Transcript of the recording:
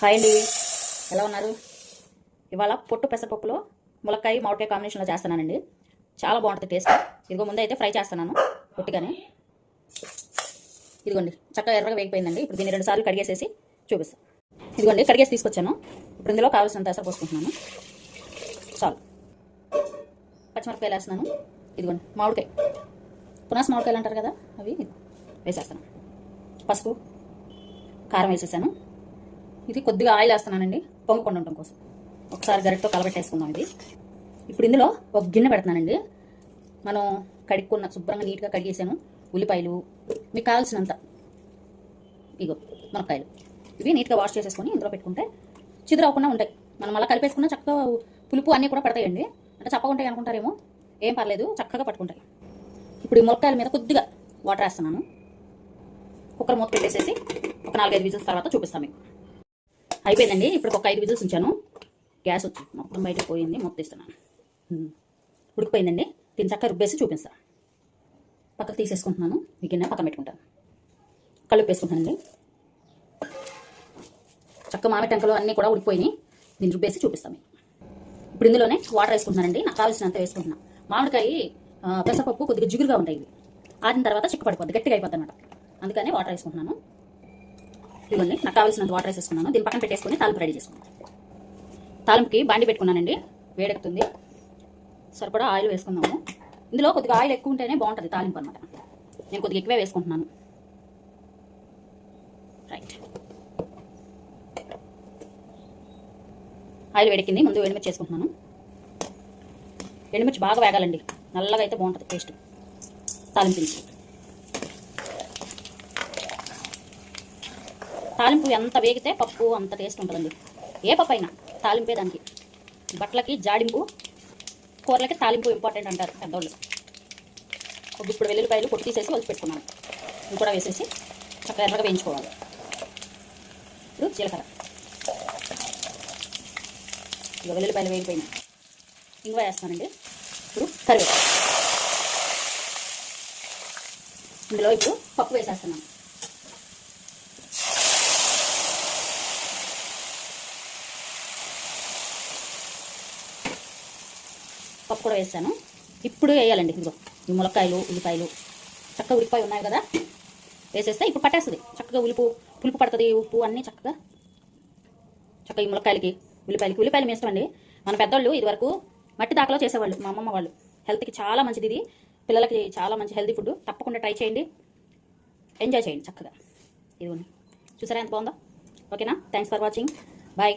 Hi అండి. ఎలా ఉన్నారు? ఇవాళ పొట్టు పెసరపప్పులో ములక్కాయ మామిడికాయ కాంబినేషన్లో చేస్తున్నానండి. చాలా బాగుంటుంది టేస్ట్. ఇదిగో ముందే అయితే ఫ్రై చేస్తున్నాను పొట్టుగానే. ఇదిగోండి చక్కగా ఎర్రగా వేగిపోయిందండి. ఇప్పుడు దీన్ని రెండు సార్లు కడిగేసేసి చూపిస్తాను ఇదిగోండి కడిగేసి తీసుకొచ్చాను. ఇప్పుడు ఇందులో కావాల్సినంత ఎసరు పోసుకుంటున్నాను. చాలు. పచ్చిమిరపకాయలు వేస్తున్నాను. ఇదిగోండి మామిడికాయ. పునాస మామిడికాయలు అంటారు కదా అవి. వేసేస్తాను. పసుపు కారం వేసేసాను. ఇది కొద్దిగా ఆయిల్ వేస్తున్నానండి. పొంగకుండా ఉండటం కోసం. ఒకసారి గరిటతో కలబెట్టేసుకుందాం ఇది. ఇప్పుడు ఇందులో ఒక గిన్నె పెడుతున్నానండి. మనం కడుక్కున్న శుభ్రంగా నీట్గా కడిగేసాను. ఉల్లిపాయలు మీకు కావాల్సినంత. ఇగో మునక్కాయలు. ఇవి నీట్గా వాష్ చేసేసుకొని ఇందులో పెట్టుకుంటే చిదురవకుండా ఉంటాయి. మనం అలా కలిపేసుకున్న చక్కగా పులుపు అన్నీ కూడా పడతాయండి. అంటే చప్పకుంటాయి అనుకుంటారేమో. ఏం పర్లేదు చక్కగా పట్టుకుంటాయి. ఇప్పుడు ఈ మునక్కాయల మీద కొద్దిగా వాటర్ వేస్తున్నాను. కుక్కర్ మూత పెట్టేసేసి ఒక నాలుగైదు విజిల్స్ తర్వాత చూపిస్తాను మీకు. అయిపోయిందండి. ఇప్పుడు ఒక ఐదు విజిల్స్ ఉంచాను. గ్యాస్ వచ్చి మొత్తం బయట పోయింది. మొత్తం ఇస్తున్నాను. ఉడికిపోయిందండి. దీన్ని చక్కగా రుబ్బేసి చూపిస్తాను పక్కకు తీసేసుకుంటున్నాను. మీ గిన్నె పక్కన పెట్టుకుంటాను కళ్ళు వేసుకుంటానండి చక్క మామిడి టెంకలు అన్నీ కూడా ఉడికిపోయినాయి. దీన్ని రుబ్బేసి చూపిస్తాను ఇప్పుడు ఇందులోనే వాటర్ వేసుకుంటున్నానండి. నాకు కావాల్సినంత వేసుకుంటున్నాను మామిడికాయ పెసరపప్పు కొద్దిగా జిగురుగా ఉంటాయి ఆరిన ఆడిన తర్వాత చిక్కపడిపోద్ది. గట్టిగా అయిపోద్ది అనమాట అందుకని వాటర్ వేసుకుంటున్నాను. ఇదిగోండి నాకు కావాల్సినంత వాటర్ వేసేసుకున్నాను. దీని పక్కన పెట్టేసుకొని తాలింపు రెడీ చేసుకున్నాను. తాలింపుకి బాండి పెట్టుకున్నానండి. వేడెక్కుతుంది. సరిపడా ఆయిల్ వేసుకుందాము. ఇందులో కొద్దిగా ఆయిల్ ఎక్కువ ఉంటేనే బాగుంటుంది తాలింపు అనమాట నేను కొద్దిగా ఎక్కువే వేసుకుంటున్నాను. రైట్ ఆయిల్ వేడెక్కింది. ముందు ఎండుమిర్చి చేసుకుంటున్నాను ఎండుమిర్చి బాగా వేగాలండి. నల్లగా అయితే బాగుంటుంది టేస్ట్. తాలింపు తాలింపు ఎంత వేగితే పప్పు అంత టేస్ట్ ఉంటుందండి. ఏ పప్పు అయినా తాలింపే దానికి. బట్టలకి జాడింపు కూరలకి తాలింపు ఇంపార్టెంట్ అంటారు పెద్దోళ్ళు. ఒక ఇప్పుడు వెల్లుల్లిపాయలు కొట్టి తీసేసి వదిలి పెట్టుకున్నాను. ఇవి కూడా వేసేసి చక్కగా ఎర్రగా వేయించుకోవాలి. ఇప్పుడు జీలకర్ర. ఇక వెల్లుల్లిపాయలు వేగిపోయినాయి. ఇంగువ వేస్తానండి. ఇప్పుడు కరివేపాకు. ఇందులో ఇప్పుడు పప్పు వేసేస్తున్నాను. పప్పు కూడా వేసాను. ఇప్పుడు వేయాలండి ఇదిగో ఈ ములక్కాయలు ఉల్లిపాయలు చక్కగా ఉల్లిపాయ ఉన్నాయి కదా. వేసేస్తే ఇప్పుడు పట్టేస్తుంది. చక్కగా ఉలుపు పులుపు పడుతుంది ఉప్పు అన్నీ చక్కగా చక్కగా ఈ ములక్కాయలకి ఉల్లిపాయలకి ఉల్లిపాయలు వేస్తామండి మన పెద్దోళ్ళు ఇదివరకు మట్టి దాకలో చేసేవాళ్ళు మా అమ్మమ్మ వాళ్ళు. హెల్త్కి చాలా మంచిది ఇది. పిల్లలకి చాలా మంచి హెల్తీ ఫుడ్ తప్పకుండా ట్రై చేయండి. ఎంజాయ్ చేయండి చక్కగా. ఇదిగోండి. చూసారా ఎంత బాగుందో? ఓకేనా థ్యాంక్స్ ఫర్ వాచింగ్ బాయ్